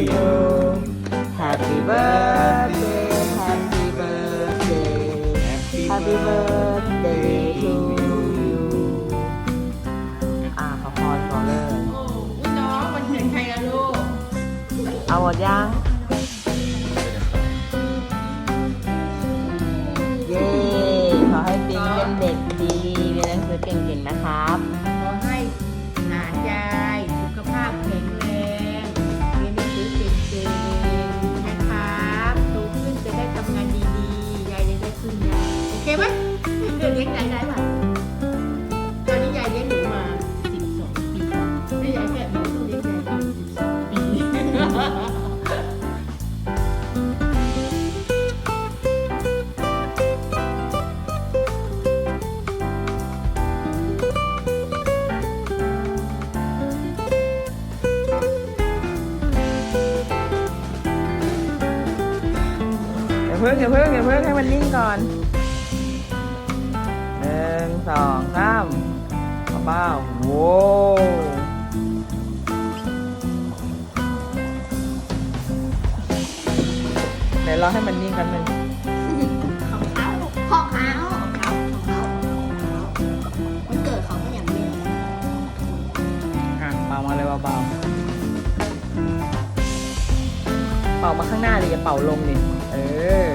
you Happy birthday Happy birthday Happy birthday to you อ่าขอพรก่อนเลย โอ้อุ๊ยน้องวันเกิดใครอะลูก เอาหมดยัง เดี๋ยวเลี้ยงยายได้ป่ะตอนนี้ยายเลี้ยงหนูมา12ปีแล้วยายแค่หนูต้องเลี้ยงยายได้12ปีอย่าเพิ่งอย่าเพิ่งอย่าเพิ่งให้มันนิ่งก่อน เบาๆโว้ไหนรอให้มันนิ่งกันหนึ่งของเขาของเขาของเขาของเขาวันเกิดเขาก็อย่างนี้อะเป่ามาเลยเบาๆเป่ามาข้างหน้าเลยอย่าเป่าลงดิเออ